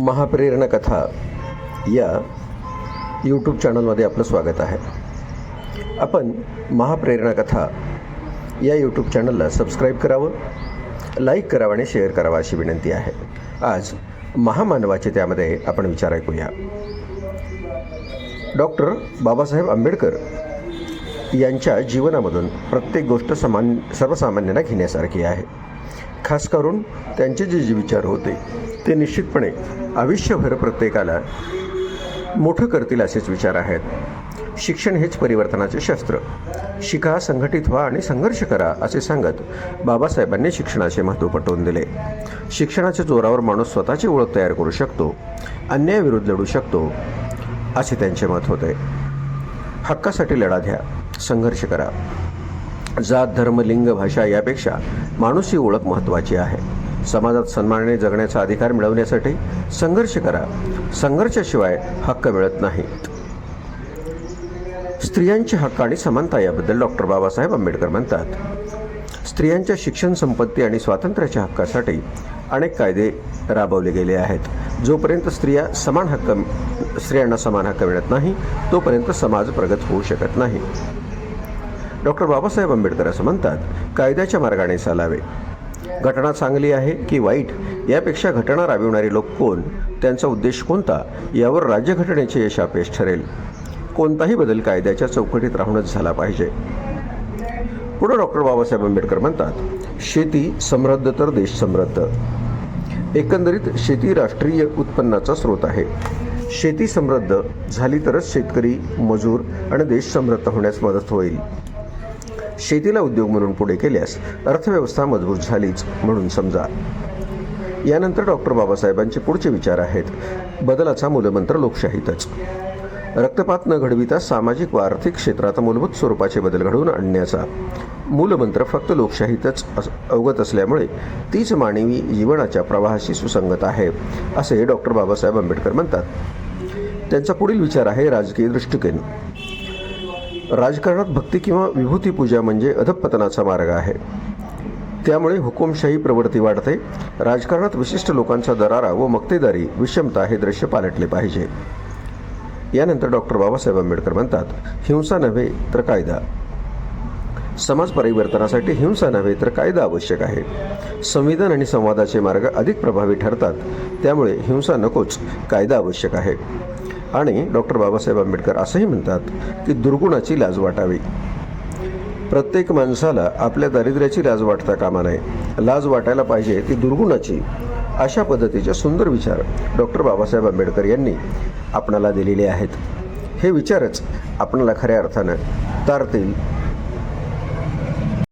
महाप्रेरणा कथा या यूट्यूब चॅनलमध्ये आपलं स्वागत आहे. आपण महाप्रेरणा कथा या यूट्यूब चॅनलला सबस्क्राईब करावं लाईक करावं आणि शेअर करावं अशी विनंती आहे. आज महामानवाचे त्यामध्ये आपण विचार ऐकूया. डॉक्टर बाबासाहेब आंबेडकर यांच्या जीवनामधून प्रत्येक गोष्ट समान सर्वसामान्यांना घेण्यासारखी आहे. खास करून त्यांचे जे जे विचार होते ते निश्चितपणे आयुष्यभर प्रत्येकाला मोठं करतील असेच विचार आहेत. शिक्षण हेच परिवर्तनाचे शस्त्र. शिका संघटित व्हा आणि संघर्ष करा असे सांगत बाबासाहेबांनी शिक्षणाचे महत्त्व पटवून दिले. शिक्षणाच्या जोरावर माणूस स्वतःची ओळख तयार करू शकतो अन्यायाविरुद्ध लढू शकतो असे त्यांचे मत होते. हक्कासाठी लढा घ्या संघर्ष करा. जात धर्म लिंग भाषा यापेक्षा माणूस ही ओळख महत्त्वाची आहे. समाजात सन्मानाने जगण्याचा अधिकार मिळवण्यासाठी संघर्ष करा. संघर्षाशिवाय हक्क मिळत नाहीत. स्त्रियांचे हक्क आणि समानता याबद्दल डॉक्टर बाबासाहेब आंबेडकर म्हणतात. स्त्रियांच्या शिक्षण संपत्ती आणि स्वातंत्र्याच्या हक्कासाठी अनेक कायदे राबवले गेले आहेत. जोपर्यंत स्त्रिया समान हक्क स्त्रियांना समान हक्क मिळत नाही तोपर्यंत समाज प्रगत होऊ शकत नाही. डॉक्टर बाबासाहेब आंबेडकर असं म्हणतात कायद्याच्या मार्गाने चालावे. घटना चांगली आहे की वाईट? यापेक्षा घटना राबविणारे लोक कोण? त्यांचा उद्देश कोणता? यावर राज्यघटनेचे यश अपयश ठरेल. कोणताही बदल कायद्याच्या चौकटीत राहूनच झाला पाहिजे. पुढे डॉक्टर बाबासाहेब आंबेडकर म्हणतात शेती समृद्ध तर देश समृद्ध. एकंदरीत शेती राष्ट्रीय उत्पन्नाचा स्रोत आहे. शेती समृद्ध झाली तरच शेतकरी मजूर आणि देश समृद्ध होण्यास मदत होईल. शेतीला उद्योग म्हणून पुढे केल्यास अर्थव्यवस्था मजबूत झालीच म्हणून समजा. यानंतर डॉक्टर बाबासाहेबांचे पुढचे विचार आहेत. बदलाचा मूलमंत्र लोकशाहीतच. रक्तपात न घडविता सामाजिक व आर्थिक क्षेत्रात मूलभूत स्वरूपाचे बदल घडवून आणण्याचा मूलमंत्र फक्त लोकशाहीतच अस- अवगत असल्यामुळे तीच मानवी जीवनाच्या प्रवाहाशी सुसंगत आहे असे डॉक्टर बाबासाहेब आंबेडकर म्हणतात. त्यांचा पुढील विचार आहे राजकीय दृष्टिकोन. राजकारणात भक्ती किंवा विभूती पूजा म्हणजे अधपतनाचा मार्ग आहे. त्यामुळे हुकुमशाही प्रवृत्ती वाढते. राजकारणात विशिष्ट लोकांचा दरारा व मक्तेदारी विषमता हे दृश्य पालटले पाहिजे. यानंतर डॉक्टर बाबासाहेब आंबेडकर म्हणतात हिंसा नव्हे तर कायदा. समाज परिवर्तनासाठी हिंसा नव्हे तर कायदा आवश्यक आहे. संविधान आणि संवादाचे मार्ग अधिक प्रभावी ठरतात. त्यामुळे हिंसा नकोच कायदा आवश्यक आहे. आणि डॉक्टर बाबासाहेब आंबेडकर असंही म्हणतात की दुर्गुणाची लाज वाटावी. प्रत्येक माणसाला आपल्या दारिद्र्याची लाज वाटता कामा नये. लाज वाटायला पाहिजे ती दुर्गुणाची. अशा पद्धतीचे सुंदर विचार डॉक्टर बाबासाहेब आंबेडकर यांनी आपणाला दिलेले आहेत. हे विचारच आपणाला खऱ्या अर्थानं तारतील